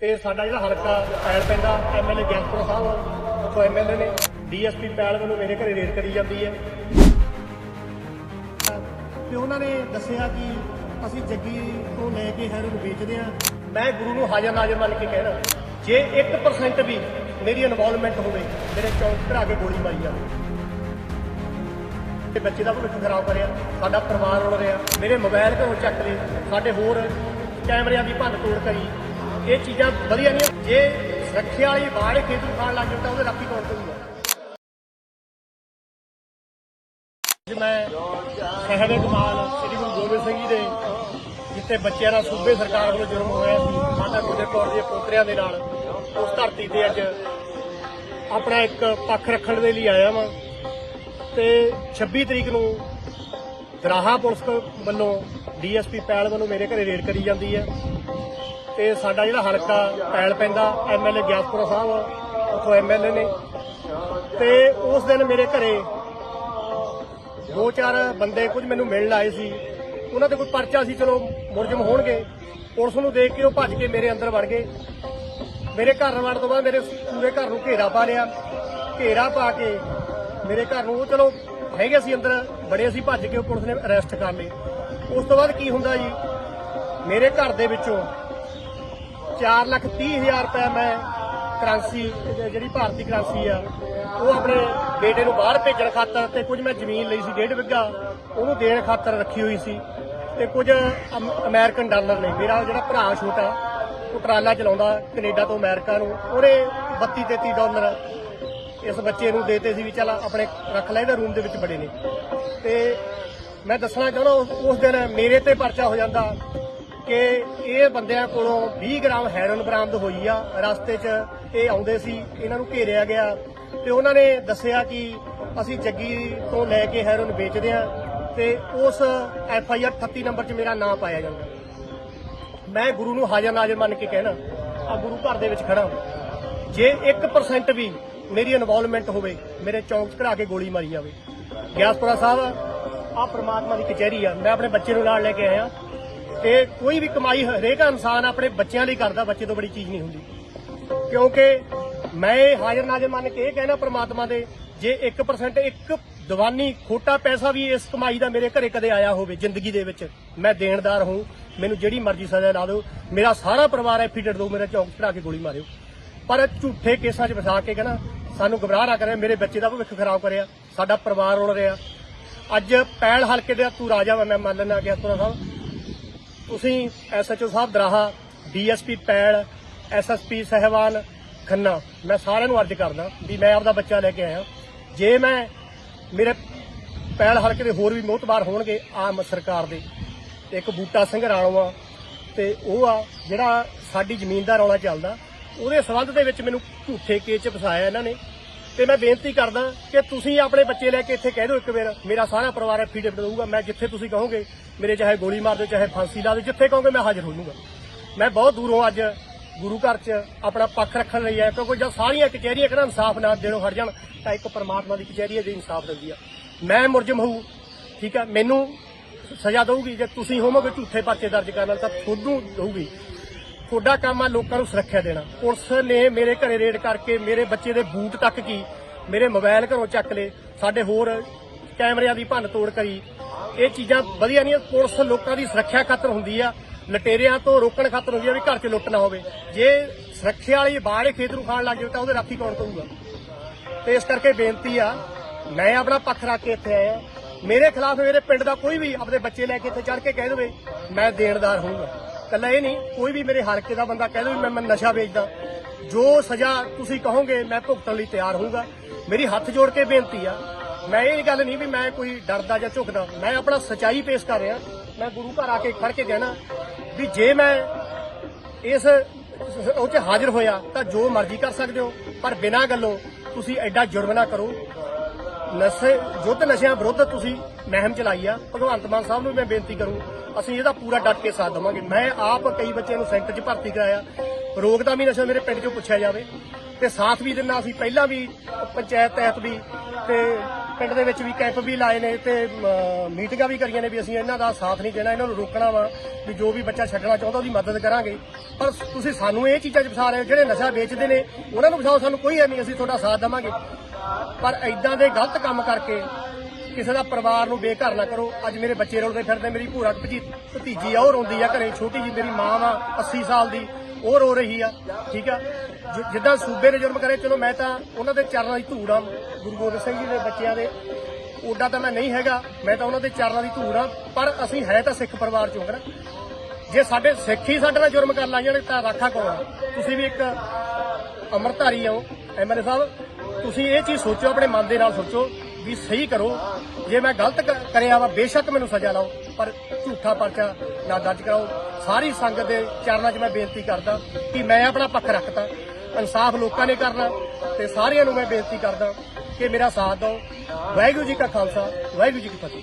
ਤੇ ਸਾਡਾ ਜਿਹੜਾ ਹਲਕਾ ਪੈਲ ਪੈਂਦਾ ਐਮਐਲਏ ਗਿਆਨਪੁਰ ਸਾਹਿਬ ਉੱਥੋਂ ਐਮਐਲਏ ਨੇ ਡੀਐਸਪੀ ਪੈਲ ਵੱਲੋਂ ਮੇਰੇ ਘਰੇ ਰੇਡ ਕਰੀ ਜਾਂਦੀ ਹੈ। ਤੇ ਉਹਨਾਂ ਨੇ ਦੱਸਿਆ ਕਿ ਅਸੀਂ ਜੱਗੀ ਤੋਂ ਲੈ ਕੇ ਹੈਰੋਨ ਵੇਚਦੇ ਆ ਮੈਂ ਗੁਰੂ ਨੂੰ ਹਾਜ਼ਰ ਨਾਜ਼ਰ ਮੰਨ ਕੇ ਕਹਿਣਾ ਜੇ 1% ਵੀ ਮੇਰੀ ਇਨਵੋਲਵਮੈਂਟ ਹੋਵੇ, ਮੇਰੇ ਚੌਂਕ ਘਰਾ ਕੇ ਗੋਲੀ ਮਾਰੀ ਜਾਵੇ। ਤੇ ਬੱਚੇ ਦਾ ਭਵਿੱਖ ਖਰਾਬ ਕਰਿਆ, ਸਾਡਾ ਪਰਿਵਾਰ ਰੁਲ ਰਿਹਾ, ਮੇਰੇ ਮੋਬਾਈਲ ਘਰੋਂ ਚੱਕ ਲਏ, ਸਾਡੇ ਹੋਰ ਕੈਮਰਿਆਂ ਦੀ ਭੰਨ ਤੋੜ ਕਰੀ। ਇਹ ਚੀਜ਼ਾਂ ਵਧੀਆ ਨਹੀਂ ਜੇ ਸੁਰੱਖਿਆ ਵਾਲੀ ਬਾੜ ਖੇਤ ਖਾਣ ਲੱਗ ਜਾਂਦਾ ਉਹਦੇ ਰਾਖੀ ਕੌਣ ਕਰੂਗਾ ਅੱਜ ਮੈਂ ਸਹਿਬ ਕਮਾਲ ਸ੍ਰੀ ਗੁਰੂ ਗੋਬਿੰਦ ਸਿੰਘ ਜੀ ਦੇ, ਜਿੱਥੇ ਬੱਚਿਆਂ ਦਾ ਸੂਬੇ ਸਰਕਾਰ ਵੱਲੋਂ ਜੁਰਮ ਹੋਇਆ ਸੀ, ਮਾਤਾ ਗੁਜਰ ਕੌਰ ਦੇ ਪੋਤਰਿਆਂ ਦੇ ਨਾਲ, ਉਸ ਧਰਤੀ ਤੇ ਅੱਜ ਆਪਣਾ ਇੱਕ ਪੱਖ ਰੱਖਣ ਦੇ ਲਈ ਆਇਆ ਵਾਂ। ਤੇ 26 ਤਰੀਕ ਨੂੰ ਦਰਾਹਾ ਪੁਲਿਸ ਵੱਲੋਂ ਡੀਐਸਪੀ ਪੈਲ ਵੱਲੋਂ ਮੇਰੇ ਘਰੇ ਰੇਡ ਕਰੀ ਜਾਂਦੀ ਹੈ। ਤੇ ਸਾਡਾ ਜਿਹੜਾ ਹਲਕਾ ਪੈਲ ਪੈਂਦਾ ਐਮਐਲਏ ਗਿਆਸਪੁਰਾ ਸਾਹਿਬ, ਉੱਥੋਂ ਐਮਐਲਏ ਨੇ। ਤੇ ਉਸ ਦਿਨ ਮੇਰੇ ਘਰੇ ਦੋ ਚਾਰ ਬੰਦੇ ਕੁਝ ਮੈਨੂੰ ਮਿਲਣ ਆਏ ਸੀ। ਉਹਨਾਂ ਤੇ ਕੋਈ ਪਰਚਾ ਸੀ, ਚਲੋ ਮੁਰਜਮ ਹੋਣਗੇ। ਪੁਲਿਸ ਨੂੰ ਦੇਖ ਕੇ ਉਹ ਭੱਜ ਕੇ ਮੇਰੇ ਅੰਦਰ ਵੜ ਗਏ। ਮੇਰੇ ਘਰ ਵੜਨ ਤੋਂ ਬਾਅਦ ਮੇਰੇ ਪੂਰੇ ਘਰ ਨੂੰ ਘੇਰਾ ਪਾ ਲਿਆ। ਘੇਰਾ ਪਾ ਕੇ ਮੇਰੇ ਘਰ ਨੂੰ ਉਹ ਚਲੋ ਹੈਗੇ ਸੀ ਅੰਦਰ, ਬੜੇ ਅਸੀਂ ਭੱਜ ਕੇ ਉਹ ਪੁਲਿਸ ਨੇ ਅਰੈਸਟ ਕਰ ਲਏ। ਉਸ ਤੋਂ ਬਾਅਦ ਕੀ ਹੁੰਦਾ ਜੀ? ਮੇਰੇ ਘਰ ਦੇ ਵਿੱਚੋਂ 4 ਲੱਖ 30 ਹਜ਼ਾਰ ਰੁਪਏ ਮੈਂ ਕਰੰਸੀ ਜਿਹੜੀ ਭਾਰਤੀ ਕਰੰਸੀ ਆ, ਉਹ ਆਪਣੇ ਬੇਟੇ ਨੂੰ ਬਾਹਰ ਭੇਜਣ ਖਾਤਰ ਤੇ ਕੁਝ ਮੈਂ ਜ਼ਮੀਨ ਲਈ ਸੀ, ਡੇਢ ਵਿੱਗਾ ਉਹਨੂੰ ਦੇਣ ਖਾਤਰ ਰੱਖੀ ਹੋਈ ਸੀ ਤੇ ਕੁਝ ਅਮ- ਅਮਰੀਕਨ ਡਾਲਰ ਨੇ। ਮੇਰਾ ਜਿਹੜਾ ਭਰਾ ਛੋਟਾ ਉਹ ਟਰਾਲਾ ਚਲਾਉਂਦਾ ਕੈਨੇਡਾ ਤੋਂ ਅਮਰੀਕਾ ਨੂੰ। ਉਹਨੇ 32 33 ਡਾਲਰ ਇਸ ਬੱਚੇ ਨੂੰ ਦੇਤੇ ਸੀ ਵੀ ਚੱਲ ਆਪਣੇ ਰੱਖ ਲੈ, ਇਹਦੇ ਰੂਮ ਦੇ ਵਿੱਚ ਬੜੇ ਨੇ। ਤੇ ਮੈਂ ਦੱਸਣਾ ਚਾਹੁੰਦਾ, ਉਸ ਦਿਨ ਮੇਰੇ ਤੇ ਪਰਚਾ ਹੋ ਜਾਂਦਾ। ਕਿ ਇਹ ਬੰਦਿਆਂ ਕੋਲੋਂ 20 ਗ੍ਰਾਮ ਹੈਰੋਨ ਬਰਾਮਦ ਹੋਈ ਆ, ਰਸਤੇ 'ਚ ਇਹ ਆਉਂਦੇ ਸੀ, ਇਹਨਾਂ ਨੂੰ ਘੇਰਿਆ ਗਿਆ। ਤੇ ਉਹਨਾਂ ਨੇ ਦੱਸਿਆ ਕਿ ਅਸੀਂ ਜੱਗੀ ਤੋਂ ਲੈ ਕੇ ਹੈਰੋਨ ਵੇਚਦੇ ਆ ਤੇ ਉਸ ਐਫ ਆਈ ਆਰ 38 ਨੰਬਰ 'ਚ ਮੇਰਾ ਨਾਮ ਪਾਇਆ ਜਾਂਦਾ। ਮੈਂ ਗੁਰੂ ਨੂੰ ਹਾਜ਼ਰ ਨਾਜ਼ਰ ਮੰਨ ਕੇ ਕਹਿਣਾ, ਆ ਗੁਰੂ ਘਰ ਦੇ ਵਿੱਚ ਖੜਾ ਜੇ 1% ਵੀ ਮੇਰੀ ਇਨਵੋਲਵਮੈਂਟ ਹੋਵੇ, ਮੇਰੇ ਚੌਂਕ 'ਚ ਘਰਾ ਕੇ ਗੋਲੀ ਮਾਰੀ ਜਾਵੇ। ਗਿਆਸਪੁਰਾ ਸਾਹਿਬ ਆ ਪ੍ਰਮਾਤਮਾ ਦੀ ਕਚਹਿਰੀ ਆ। ਮੈਂ ਆਪਣੇ ਬੱਚੇ ਨੂੰ ਨਾਲ ਲੈ ਕੇ ਆਇਆ। ਤੇ ਕੋਈ ਵੀ ਕਮਾਈ ਹਰੇਕ ਇਨਸਾਨ ਆਪਣੇ ਬੱਚਿਆਂ ਲਈ ਕਰਦਾ, ਬੱਚੇ ਤੋਂ ਬੜੀ ਚੀਜ਼ ਨਹੀਂ ਹੁੰਦੀ। ਕਿਉਂਕਿ ਮੈਂ ਹਾਜ਼ਰ ਨਾਜ਼ਰ ਮੰਨ ਕੇ ਇਹ ਕਹਿਣਾ ਪ੍ਰਮਾਤਮਾ ਦੇ, ਜੇ 1% ਇੱਕ ਦੀਵਾਨੀ ਖੋਟਾ ਪੈਸਾ ਵੀ ਇਸ ਕਮਾਈ ਦਾ ਮੇਰੇ ਘਰੇ ਕਦੇ ਆਇਆ ਹੋਵੇ ਜ਼ਿੰਦਗੀ ਦੇ ਵਿੱਚ, ਮੈਂ ਦੇਣਦਾਰ ਹੂੰ, ਮੈਨੂੰ ਜਿਹੜੀ ਮਰਜ਼ੀ ਸਜ਼ਾ ਲਾ ਦਿਓ, ਮੇਰਾ ਸਾਰਾ ਪਰਿਵਾਰ ਐਫੀਡੇਟ ਦਿਓ ਮੇਰਾ ਚੌਕ ਚੜਾ ਕੇ ਗੋਲੀ ਮਾਰਿਓ। ਪਰ ਝੂਠੇ ਕੇਸਾਂ 'ਚ ਫਸਾ ਕੇ ਕਹਿੰਦਾ, ਸਾਨੂੰ ਗਬਰਾਹ ਨਾ ਕਰੇ ਮੇਰੇ ਬੱਚੇ ਦਾ ਭਵਿੱਖ ਖਰਾਬ ਕਰਿਆ, ਸਾਡਾ ਪਰਿਵਾਰ ਰੁਲ ਰਿਹਾ। ਅੱਜ ਪੈਲ ਹਲਕੇ ਦੇ ਤੂੰ ਰਾਜਾ ਵਾ, ਮੈਂ ਮੰਨ ਲੈਣਾ ਗਿਆ ਤੁਰਾ ਸਾਹਿਬ ਤੁਸੀਂ ਐਸਐਚਓ ਸਾਹਿਬ ਦਰਾਹਾ, ਡੀਐਸਪੀ ਪੈਲ, ਐਸਐਸਪੀ ਸਹਿਬਾਨ ਖੰਨਾ, ਮੈਂ ਸਾਰਿਆਂ ਨੂੰ ਅਰਜ਼ ਕਰਦਾ ਵੀ ਮੈਂ ਆਪਦਾ ਬੱਚਾ ਲੈ ਕੇ ਆਇਆ। ਜੇ ਮੈਂ ਮੇਰੇ ਪੈਲ ਹਲਕੇ ਦੇ ਹੋਰ ਵੀ ਮੋਤਬਾਰ ਹੋਣਗੇ ਆਮ ਸਰਕਾਰ ਦੇ, ਇੱਕ ਬੂਟਾ ਸਿੰਘ ਰਾਣਵਾ ਤੇ ਉਹ ਆ ਜਿਹੜਾ ਸਾਡੀ ਜ਼ਮੀਨ ਦਾ ਰੌਲਾ ਚੱਲਦਾ, ਉਹਦੇ ਸਬੰਧ ਦੇ ਵਿੱਚ ਮੈਨੂੰ ਝੂਠੇ ਕੇਸ ਚ ਫਸਾਇਆ ਇਹਨਾਂ ਨੇ। ਤੇ ਮੈਂ ਬੇਨਤੀ ਕਰਦਾ ਕਿ ਤੁਸੀਂ ਆਪਣੇ ਬੱਚੇ ਲੈ ਕੇ ਇੱਥੇ ਕਹਿ ਦਿਓ ਇੱਕ ਵਾਰ, ਮੇਰਾ ਸਾਰਾ ਪਰਿਵਾਰ ਐਫੀਡੇਵਿਟ ਦਊਗਾ ਮੈਂ ਜਿੱਥੇ ਤੁਸੀਂ ਕਹੋਗੇ, ਮੇਰੇ ਚਾਹੇ ਗੋਲੀ ਮਾਰ ਦਿਓ, ਚਾਹੇ ਫਾਂਸੀ ਲਾ ਦਿਓ, ਜਿੱਥੇ ਕਹੋਗੇ ਮੈਂ ਹਾਜ਼ਰ ਹੋ ਜਾਊਂਗਾ। ਮੈਂ ਬਹੁਤ ਦੂਰੋਂ ਅੱਜ ਗੁਰੂ ਘਰ 'ਚ ਆਪਣਾ ਪੱਖ ਰੱਖਣ ਲਈ ਆਇਆ, ਕਿਉਂਕਿ ਜਦ ਸਾਰੀਆਂ ਕਚਹਿਰੀਆਂ ਕਿਹੜਾ ਇਨਸਾਫ ਨਾ ਦੇਣੋਂ ਹਟ ਜਾਣ, ਤਾਂ ਇੱਕ ਪਰਮਾਤਮਾ ਦੀ ਕਚਹਿਰੀ ਹੈ ਜਿਹੜੀ ਇਨਸਾਫ ਦਿੰਦੀ ਆ। ਮੈਂ ਮੁਰਜਮ ਹੋਊ, ਠੀਕ ਆ? ਮੈਨੂੰ ਸਜ਼ਾ ਦਊਗੀ, ਜੇ ਤੁਸੀਂ ਹੋਵੋਗੇ ਝੂਠੇ ਪਰਚੇ ਦਰਜ ਕਰਨ ਨਾਲ ਤਾਂ ਤੁਹਾਨੂੰ ਦਊਗੀ। ਤੁਹਾਡਾ ਕੰਮ ਆ ਲੋਕਾਂ ਨੂੰ ਸੁਰੱਖਿਆ ਦੇਣਾ। ਪੁਲਿਸ ਨੇ ਮੇਰੇ ਘਰੇ ਰੇਡ ਕਰਕੇ ਮੇਰੇ ਬੱਚੇ ਦੇ ਬੂਟ ਤੱਕ ਕੀ, ਮੇਰੇ ਮੋਬਾਈਲ ਘਰੋਂ ਚੱਕ ਲਏ, ਸਾਡੇ ਹੋਰ ਕੈਮਰਿਆਂ ਦੀ ਭੰਨ ਤੋੜ ਕਰੀ। ਇਹ ਚੀਜ਼ਾਂ ਵਧੀਆ ਨਹੀਂ, ਪੁਲਿਸ ਲੋਕਾਂ ਦੀ ਸੁਰੱਖਿਆ ਖਾਤਰ ਹੁੰਦੀ ਆ। ਲਟੇਰਿਆਂ ਤੋਂ ਰੋਕਣ ਖਾਤਰ ਹੁੰਦੀ ਆ ਵੀ ਘਰ 'ਚ ਲੁੱਟ ਨਾ ਹੋਵੇ। ਜੇ ਸੁਰੱਖਿਆ ਵਾਲੀ ਬਾੜੇ ਖੇਤ ਨੂੰ ਖਾਣ ਲੱਗ ਜਾਵੇ ਤਾਂ ਉਹਦੇ ਰਾਖੀ ਕੌਣ ਕਰੂਗਾ? ਤੇ ਇਸ ਕਰਕੇ ਬੇਨਤੀ ਆ, ਮੈਂ ਆਪਣਾ ਪੱਖ ਰੱਖ ਕੇ ਇੱਥੇ ਆਇਆ। ਮੇਰੇ ਖਿਲਾਫ ਮੇਰੇ ਪਿੰਡ ਦਾ ਕੋਈ ਵੀ ਆਪਣੇ ਬੱਚੇ ਲੈ ਕੇ ਇੱਥੇ ਚੜ ਕੇ ਕਹਿ ਦੇਵੇ, ਮੈਂ ਦੇਣਦਾਰ ਹੋਊਗਾ। ਕੱਲਾ ਇਹ ਨਹੀਂ, ਕੋਈ ਵੀ ਮੇਰੇ ਹਲਕੇ ਦਾ ਬੰਦਾ ਕਹਿ ਦੇਵੇ ਮੈਂ ਮੈਂ ਨਸ਼ਾ ਵੇਚਦਾ। ਜੋ ਸਜ਼ਾ ਤੁਸੀਂ ਕਹੋਗੇ, ਮੈਂ ਭੁਗਤਣ ਲਈ ਤਿਆਰ ਹੋਊਗਾ। ਮੇਰੀ ਹੱਥ ਜੋੜ ਕੇ ਬੇਨਤੀ ਆ, ਮੈਂ ਇਹ ਗੱਲ ਨਹੀਂ ਵੀ ਮੈਂ ਕੋਈ ਡਰਦਾ ਜਾਂ ਝੁਕਦਾ। ਮੈਂ ਆਪਣਾ ਸਚਾਈ ਪੇਸ਼ ਕਰ ਰਿਹਾ। ਮੈਂ ਗੁਰੂ ਘਰ ਆ ਕੇ ਖੜ ਕੇ ਕਹਿਣਾ ਵੀ ਜੇ ਮੈਂ ਇਸ ਉਹ 'ਚ ਹਾਜ਼ਰ ਹੋਇਆ ਤਾਂ ਜੋ ਮਰਜ਼ੀ ਕਰ ਸਕਦੇ ਹੋ, ਪਰ ਬਿਨਾਂ ਗੱਲੋਂ ਤੁਸੀਂ ਐਡਾ ਜੁਰਮ ਨਾ ਕਰੋ। ਨਸ਼ੇ, ਯੁੱਧ ਨਸ਼ਿਆਂ ਵਿਰੁੱਧ ਤੁਸੀਂ ਮਹਿਮ ਚਲਾਈ ਆ। ਭਗਵੰਤ ਮਾਨ ਸਾਹਿਬ ਨੂੰ ਵੀ ਮੈਂ ਬੇਨਤੀ ਕਰੂੰ, ਅਸੀਂ ਇਹਦਾ ਪੂਰਾ ਡਟ ਕੇ ਸਾਥ ਦੇਵਾਂਗੇ। ਮੈਂ ਆਪ ਕਈ ਬੱਚਿਆਂ ਨੂੰ ਸੈਂਟਰ 'ਚ ਭਰਤੀ ਕਰਾਇਆ। ਰੋਗ ਦਾ ਵੀ ਨਸ਼ਾ ਮੇਰੇ ਪਿੰਡ 'ਚੋਂ ਪੁੱਛਿਆ ਜਾਵੇ। ਤੇ ਸਾਥ ਵੀ ਦਿੰਦਾ, ਅਸੀਂ ਪਹਿਲਾਂ ਵੀ ਪੰਚਾਇਤ ਤਹਿਤ ਵੀ ਤੇ ਪਿੰਡ ਦੇ ਵਿੱਚ ਵੀ ਕੈਂਪ ਵੀ ਲਾਏ ਨੇ ਤੇ ਮੀਟਿੰਗਾਂ ਵੀ ਕਰੀਆਂ ਨੇ ਵੀ ਅਸੀਂ ਇਹਨਾਂ ਦਾ ਸਾਥ ਨਹੀਂ ਦੇਣਾ, ਇਹਨਾਂ ਨੂੰ ਰੋਕਣਾ ਵਾ ਵੀ ਜੋ ਵੀ ਬੱਚਾ ਛੱਡਣਾ ਚਾਹੁੰਦਾ ਉਹਦੀ ਮਦਦ ਕਰਾਂਗੇ। ਪਰ ਤੁਸੀਂ ਸਾਨੂੰ ਇਹ ਚੀਜ਼ਾਂ 'ਚ ਫਸਾ ਰਹੇ ਹੋ, ਜਿਹੜੇ ਨਸ਼ਾ ਵੇਚਦੇ ਨੇ, ਉਹਨਾਂ ਨੂੰ ਫਸਾਓ, ਸਾਨੂੰ ਕੋਈ ਐ ਨਹੀਂ ਅਸੀਂ ਤੁਹਾਡਾ ਸਾਥ ਦੇਵਾਂਗੇ। ਪਰ ਐਦਾਂ ਦੇ ਗਲਤ ਕੰਮ ਕਰਕੇ ਕਿਸੇ ਦਾ ਪਰਿਵਾਰ ਨੂੰ ਬੇਘਰ ਨਾ ਕਰੋ। ਅੱਜ ਮੇਰੇ ਬੱਚੇ ਰੋਲਦੇ ਫਿਰਦੇ, ਮੇਰੀ ਭੂਰਾ ਭਤੀ ਭਤੀਜੀ ਆ, ਉਹ ਰੋਂਦੀ ਆ ਘਰੇ, ਛੋਟੀ ਜੀ ਮੇਰੀ ਮਾਂ ਵਾ 80 ਸਾਲ ਦੀ। ਉਹ ਰੋ ਰਹੀ ਆ, ਠੀਕ ਆ? ਜਿੱਦਾਂ ਸੂਬੇ ਨੇ ਜੁਰਮ ਕਰੇ, ਚਲੋ ਮੈਂ ਤਾਂ ਉਹਨਾਂ ਦੇ ਚਰਨਾਂ ਦੀ ਧੂੜ ਆ, ਗੁਰੂ ਗੋਬਿੰਦ ਸਿੰਘ ਜੀ ਦੇ ਬੱਚਿਆਂ ਦੇ। ਓਡਾ ਤਾਂ ਮੈਂ ਨਹੀਂ ਹੈਗਾ, ਮੈਂ ਤਾਂ ਉਹਨਾਂ ਦੇ ਚਰਨਾਂ ਦੀ ਧੂੜ ਆ, ਪਰ ਅਸੀਂ ਹੈ ਤਾਂ ਸਿੱਖ ਪਰਿਵਾਰ ਚੋਂ ਨਾ ਜੇ ਸਾਡੇ ਸਿੱਖ ਹੀ ਸਾਡੇ ਨਾਲ ਜੁਰਮ ਕਰਨ ਲੱਗ ਜਾਣ, ਤਾਂ ਰਾਖਾ ਕੌਣ ਤੁਸੀਂ ਵੀ ਇੱਕ ਅਮਰਧਾਰੀ ਹੋ ਐਮਐਲਏ ਸਾਹਿਬ, ਤੁਸੀਂ ਇਹ ਚੀਜ਼ ਸੋਚੋ, ਆਪਣੇ ਮਨ ਦੇ ਨਾਲ ਸੋਚੋ, ਵੀ ਸਹੀ ਕਰੋ। ਜੇ ਮੈਂ ਗਲਤ ਕਰਿਆ ਵਾ, ਬੇਸ਼ੱਕ ਮੈਨੂੰ ਸਜ਼ਾ ਲਾਓ, ਪਰ ਝੂਠਾ ਪਰਚਾ ਨਾ ਦਰਜ ਕਰਾਓ। ਸਾਰੀ ਸੰਗਤ ਦੇ ਚਰਨਾਂ 'ਚ ਮੈਂ ਬੇਨਤੀ ਕਰਦਾ ਕਿ ਮੈਂ ਆਪਣਾ ਪੱਖ ਰੱਖਤਾ ਇਨਸਾਫ ਲੋਕਾਂ ਨੇ ਕਰਨਾ ਤੇ ਸਾਰਿਆਂ ਨੂੰ ਮੈਂ ਬੇਨਤੀ ਕਰਦਾ ਕਿ ਮੇਰਾ ਸਾਥ ਦਿਓ। ਵਾਹਿਗੁਰੂ ਜੀ ਕਾ ਖਾਲਸਾ, ਵਾਹਿਗੁਰੂ ਜੀ ਕੀ ਫਤਿਹ।